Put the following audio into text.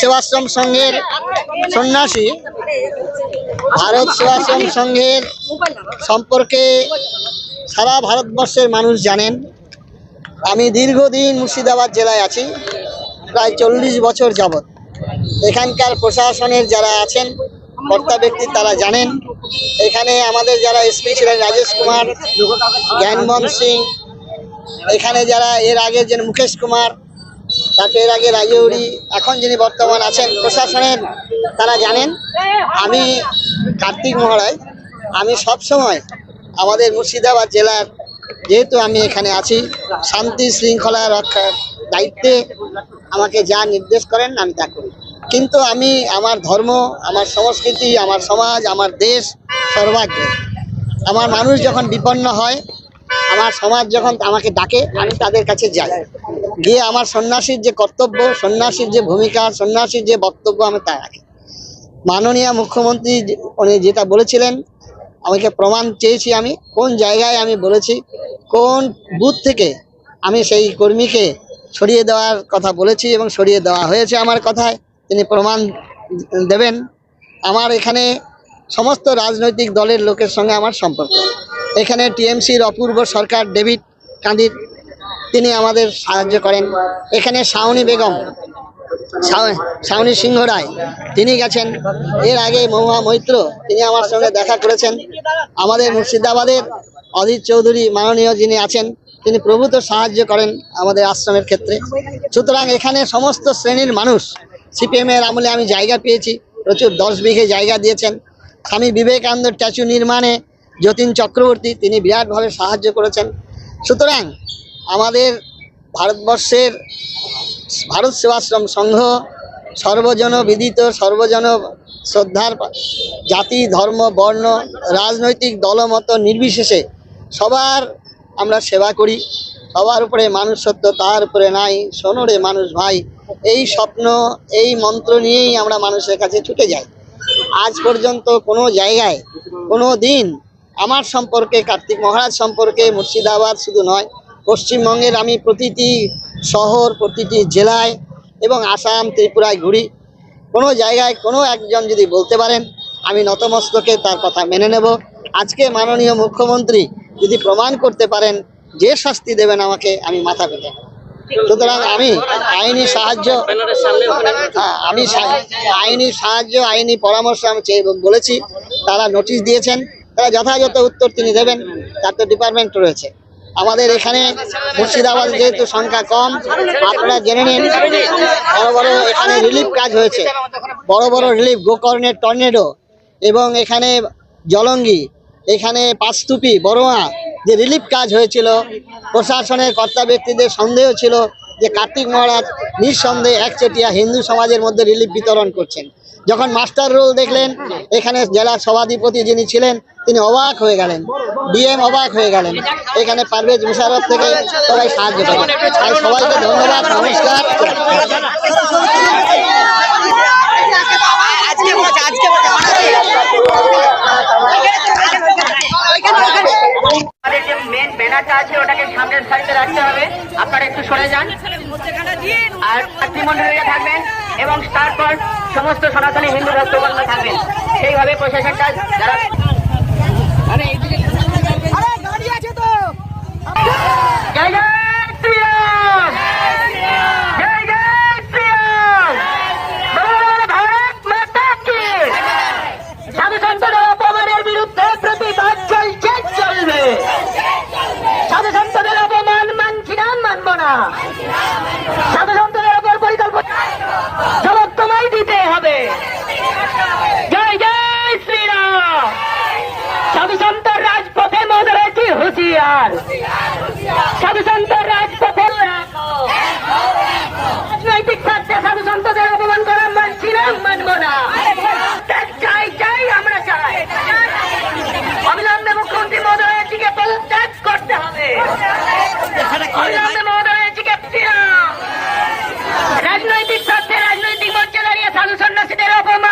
সেবাশ্রম সংঘের সন্ন্যাসী। ভারত সেবাশ্রম সংঘের সম্পর্কে সারা ভারতবর্ষের মানুষ জানেন। আমি দীর্ঘদিন মুর্শিদাবাদ জেলায় আছি, প্রায় চল্লিশ বছর যাবৎ। এখানকার প্রশাসনের যারা আছেন, কর্তা ব্যক্তি তারা জানেন। এখানে আমাদের যারা এসপি ছিলেন রাজেশ কুমার, জ্ঞানমোহন সিং, এখানে যারা এর আগে যে মুকেশ কুমার তাকে এর আগে রাজৌরি এখন যিনি বর্তমান আছেন, প্রশাসনের তারা জানেন। আমি কার্তিক মহারাজ, আমি সব সময় আমাদের মুর্শিদাবাদ জেলার, যেহেতু আমি এখানে আছি, শান্তি শৃঙ্খলা রক্ষার দায়িত্বে আমাকে যা নির্দেশ করেন, আমি তা করি। কিন্তু আমি আমার ধর্ম, আমার সংস্কৃতি, আমার সমাজ, আমার দেশ সর্বাগ্রে। আমার মানুষ যখন বিপন্ন হয়, আমার সমাজ যখন আমাকে ডাকে, আমি তাদের কাছে যাই। গিয়ে আমার সন্ন্যাসীর যে কর্তব্য, সন্ন্যাসীর যে ভূমিকা, সন্ন্যাসীর যে বক্তব্য আমি তা রাখি। মাননীয় মুখ্যমন্ত্রী উনি যেটা বলেছিলেন, আমাকে প্রমাণ চেয়েছি আমি, কোন জায়গায় আমি বলেছি, কোন বুথ থেকে আমি সেই কর্মীকে সরিয়ে দেওয়ার কথা বলেছি এবং সরিয়ে দেওয়া হয়েছে আমার কথায়, তিনি প্রমাণ দেবেন। আমার এখানে সমস্ত রাজনৈতিক দলের লোকের সঙ্গে আমার সম্পর্ক। এখানে টিএমসির অপূর্ব সরকার, ডেভিড কান্দির তিনি আমাদের সাহায্য করেন। এখানে শাওনি বেগম শাওনি সিংহ রায়, তিনি গেছেন। এর আগে মহুয়া মৈত্র, তিনি আমার সঙ্গে দেখা করেছেন। আমাদের মুর্শিদাবাদের অধীর চৌধুরী মাননীয় যিনি আছেন, তিনি প্রভূত সাহায্য করেন আমাদের আশ্রমের ক্ষেত্রে। সুতরাং এখানে সমস্ত শ্রেণির মানুষ সিপিএমের আমলে আমি জায়গা পেয়েছি, প্রচুর দশ বিঘে জায়গা দিয়েছেন। স্বামী বিবেকানন্দ স্ট্যাচু নির্মাণে যতীন চক্রবর্তী, তিনি বিরাটভাবে সাহায্য করেছেন। সুতরাং আমাদের ভারতবর্ষের ভারত সেবাশ্রম সংঘ সর্বজন বিদিত, সর্বজন শ্রদ্ধার জাতি, ধর্ম, বর্ণ, রাজনৈতিক দলমত নির্বিশেষে সবার আমরা সেবা করি। সবার উপরে মানুষ সত্য, তার উপরে নাই। সোনরে মানুষ ভাই, এই স্বপ্ন, এই মন্ত্র নিয়েই আমরা মানুষের কাছে ছুটে যাই। আজ পর্যন্ত কোনো জায়গায়, কোনো দিন আমার সম্পর্কে কার্তিক মহারাজ সম্পর্কে মুর্শিদাবাদ শুধু নয় পশ্চিমবঙ্গের আমি প্রতিটি শহর প্রতিটি জেলায় এবং আসাম ত্রিপুরায় ঘুরি। কোনো জায়গায় কোনো একজন যদি বলতে পারেন আমি নতমস্তকে তার কথা মেনে নেব। আজকে মাননীয় মুখ্যমন্ত্রী যদি প্রমাণ করতে পারেন যে শাস্তি দেবেন আমাকে আমি মাথা পেতে সুতরাং আমি আইনি সাহায্য হ্যাঁ, আমি আইনি সাহায্য আইনি পরামর্শ আমি চেয়ে বলেছি। তারা নোটিশ দিয়েছেন তারা যথাযথ উত্তর তিনি দেবেন তার তো ডিপার্টমেন্ট রয়েছে। আমাদের এখানে মুর্শিদাবাদ যেহেতু সংখ্যা কম, আপনারা জেনে নিন, বড় বড় এখানে রিলিফ কাজ হয়েছে। বড় বড় রিলিফ গোকর্ণের টর্নেডো এবং এখানে জলঙ্গি, এখানে পাঁচতুপি বড়োয়া, যে রিলিফ কাজ হয়েছিল, প্রশাসনের কর্তা ব্যক্তিদের সন্দেহ ছিল যে কার্তিক মহারাজ নিঃসন্দেহে একচেটিয়া হিন্দু সমাজের মধ্যে রিলিফ বিতরণ করছেন। যখন মাস্টার রোল দেখলেন, এখানে জেলার সভাধিপতি যিনি ছিলেন, তিনি অবাক হয়ে গেলেন। ডিএম অবাক হয়ে গেলেন। এখানে পারভেজ মুশারফ থেকে সবাই সাহায্য করেন তাই সবাইকে ধন্যবাদ, নমস্কার। মেন ব্যানারটা আছে ওটাকে সামনের সাইডে রাখতে হবে। আপনারা একটু সরে যান। আর মাতৃমণ্ডলীরা থাকবেন এবং তারপর সমস্ত সনাতনী হিন্দু ভক্তবর্ণ থাকবেন। সেইভাবে প্রশাসনটা যারা জয় জয়! হুঁশিয়ার। রাজপথে রাজনৈতিক স্বার্থে অপমান করা মানছি না, মানব না। মুখ্যমন্ত্রী রাজনৈতিক স্বার্থে রাজনৈতিক মঞ্চে দাঁড়িয়ে সাধু সন্ন্যাসীদের অপমান